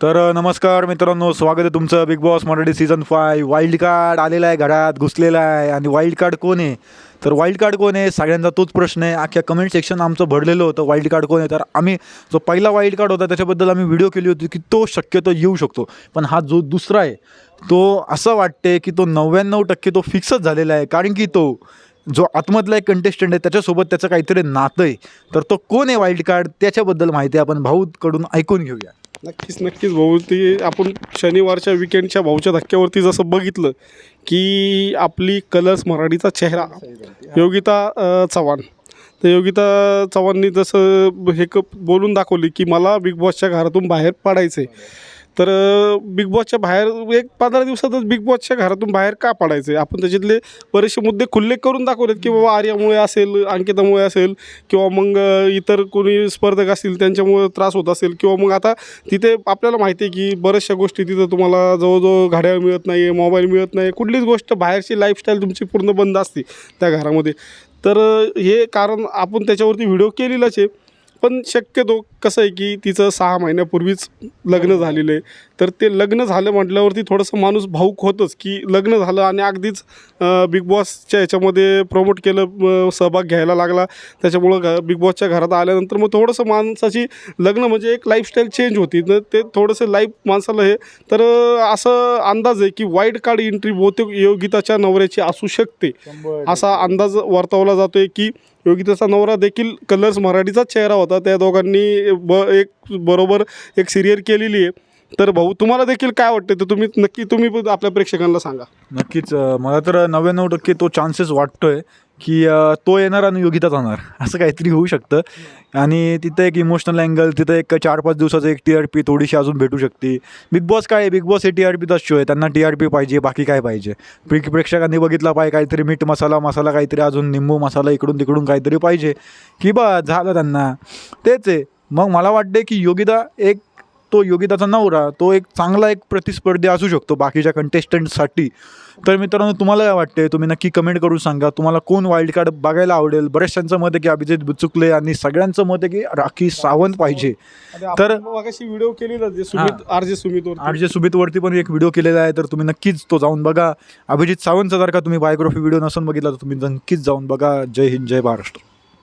तर नमस्कार मित्रांनो स्वागत आहे तुमचं Bigg Boss Marathi season five wild card आलेला आहे घरात घुसलेला आहे. आणि वाईल्ड कार्ड कोण आहे? तर वाईल्ड कार्ड कोण आहे? सगळ्यांचा तोच प्रश्न आहे. अख्ख्या कमेंट सेक्शन आमचं भरलेलं होतं वाईल्ड कार्ड कोण आहे? तर आम्ही जो पहिला वाईल्ड कार्ड होता त्याच्याबद्दल आम्ही व्हिडिओ केली होती की तो शक्यतो येऊ शकतो. पण हा जो दुसरा आहे तो असं वाटते की तो नव्याण्णव टक्के तो फिक्सच झालेला आहे. कारण की तो जो आतमधला एक कंटेस्टंट आहे त्याच्यासोबत त्याचं काहीतरी नातं आहे तर तो कोण आहे वाईल्ड कार्ड त्याच्याबद्दल माहिती आपण भाऊकडून ऐकून घेऊया. नक्कीच नक्कीच भाऊ. ती आपण शनिवारच्या विकेंडच्या भाऊच्या धक्क्यावरती जसं बघितलं की आपली कलर्स मराठीचा चेहरा योगिता अ, चव्हाण. तर योगिता चव्हाणनी जसं हे क बोलून दाखवली की मला बिग बॉसच्या घरातून बाहेर पडायचं आहे तर बिग बॉसच्या बाहेर एक पंधरा दिवसातच बिग बॉसच्या घरातून बाहेर का पडायचं आहे आपण त्याच्यातले बरेचसे मुद्दे खुल्ले करून दाखवलेत की बाबा आर्यामुळे असेल अंकितामुळे असेल किंवा मग इतर कोणी स्पर्धक असतील त्यांच्यामुळे त्रास होत असेल किंवा मग आता तिथे आपल्याला माहिती आहे की बऱ्याचशा गोष्टी तिथं तुम्हाला जवळजवळ घड्याळ मिळत नाही आहे मोबाईल मिळत नाही कुठलीच गोष्ट बाहेरची लाईफस्टाईल तुमची पूर्ण बंद असते त्या घरामध्ये. तर हे कारण आपण त्याच्यावरती व्हिडिओ केलेलाच आहे. पण शक्यतो कसं आहे की तिचं सहा महिन्यापूर्वीच लग्न झालेलं आहे. तर ते लग्न झालं म्हटल्यावरती थोडंसं माणूस भाऊक होतंच की लग्न झालं आणि अगदीच बिग बॉसच्या ह्याच्यामध्ये प्रमोट केलं सहभाग घ्यायला लागला. त्याच्यामुळं घ बिग बॉसच्या घरात आल्यानंतर मग थोडंसं माणसाची लग्न म्हणजे एक लाईफस्टाईल चेंज होती. तर ते थोडंसं लाईफ माणसाला हे तर असं अंदाज आहे की वाईट कार्ड एंट्री बहुतेक योगिताच्या नवऱ्याची असू शकते. असा अंदाज वर्तवला जातोय की योगिताचा नवरा देखील कलर्स मराठीचाच चेहरा होता. त्या दोघांनी ब एक बरोबर एक सिरियल केलेली आहे. तर भाऊ तुम्हाला देखील काय वाटतं ते तुम्ही नक्की तुम्ही पण आपल्या प्रेक्षकांना सांगा. नक्कीच मला तर नव्याण्णव टक्के तो चान्सेस वाटतोय. की तो येणार आणि योगिता जाणार. असं काहीतरी होऊ शकतं. आणि तिथं एक इमोशनल अँगल तिथं एक चार पाच दिवसाचं एक टी आर पी थोडीशी अजून भेटू शकते. बिग बॉस काय आहे? बिग बॉस हे टी आर पीचाच शो आहे. त्यांना टी आर पी पाहिजे बाकी काय पाहिजे? प्रे प्रेक्षकांनी बघितला पाहिजे काहीतरी मीठ मसाला मसाला काहीतरी अजून निंबू मसाला इकडून तिकडून काहीतरी पाहिजे. की बा झालं त्यांना. तेच आहे. मग मला वाटते की योगिता एक तो योगिताचा नवरा तो एक चांगला एक प्रतिस्पर्धी असू शकतो बाकीच्या कंटेस्टंटसाठी तर मित्रांनो तुम्हाला काय वाटते तुम्ही नक्की कमेंट करून सांगा. तुम्हाला कोण वाईल्ड कार्ड बघायला आवडेल? बऱ्याचशांचं मत आहे की अभिजित बुचुकले आणि सगळ्यांचं मत आहे की राखी सावंत पाहिजे. तर- व्हिडिओ केलेला जे सुमित आर जे सुमित सुमितवरती पण एक व्हिडिओ केलेला आहे तर तुम्ही नक्कीच तो जाऊन बघा. अभिजित सावंतचा जर का तुम्ही बायोग्राफी व्हिडिओ नसून बघितला तर तुम्ही नक्कीच जाऊन बघा. जय हिंद जय महाराष्ट्र.